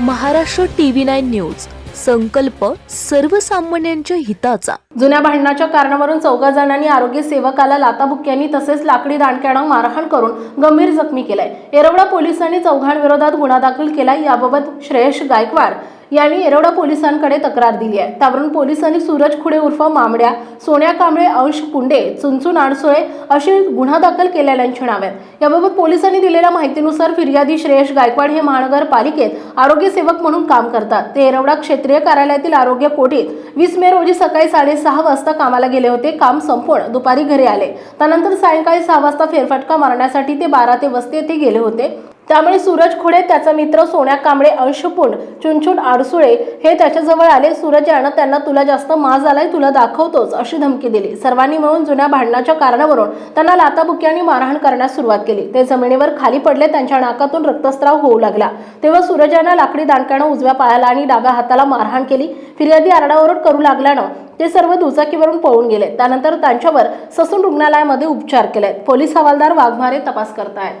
Maharashtra TV nine news. संकल्प सर्वसामान्यांच्या हिताचा. जुन्या भांडणाच्या कारणावरून चौघा जणांनी आरोग्य सेवकाला लाताबुक्यांनी तसेच लाकडी दांडक्यानं मारहाण करून गंभीर जखमी केलाय. येरवडा पोलिसांनी चौघांविरोधात गुन्हा दाखल केला याबाबत श्रेयश गायकवाड. यांनी येरवडा पोलिसांकडे तक्रार दिली आहे. त्यावरून पोलिसांनी सूरज खुडे उर्फ मामड्या सोन्या कांबळे अंश पुंडे चुनचुन आडसोळे अशी गुन्हा दाखल केलेल्यांची नावे आहेत. याबाबत पोलिसांनी दिलेल्या माहितीनुसार फिर्यादी श्रेयश गायकवाड हे महानगरपालिकेत आरोग्य सेवक म्हणून काम करतात. ते येरवडा क्षेत्रीय कार्यालयातील आरोग्य कोठीत वीस मे रोजी सकाळी साडेसहा वाजता कामाला गेले होते. काम संपूर्ण दुपारी घरी आले. त्यानंतर सायंकाळी सहा वाजता फेरफटका मारण्यासाठी ते बारा ते वस्ती येथे गेले होते. त्यामुळे सूरज खुडे त्याचा मित्र सोन्या कांबळे अंशपुंड चुनचुन आडसुळे हे त्याच्याजवळ आले. सूरज यानं त्यांना तुला जास्त माज आलाय तुला दाखवतोच अशी धमकी दिली. सर्वांनी मिळून जुन्या भांडणाच्या कारणावरून त्यांना लाताबुक्यांनी मारहाण करण्यास सुरुवात केली. ते जमिनीवर खाली पडले त्यांच्या नाकातून रक्तस्राव होऊ लागला. तेव्हा सूरज यानं लाकडी दांडक्यानं उजव्या पायाला आणि डाव्या हाताला मारहाण केली. फिर्यादी आरडाओरड करू लागल्यानं ते सर्व दुचाकीवरून पळून गेले. त्यानंतर त्यांच्यावर ससून रुग्णालयामध्ये उपचार केले पोलीस हवालदार वाघमारे तपास करतायत.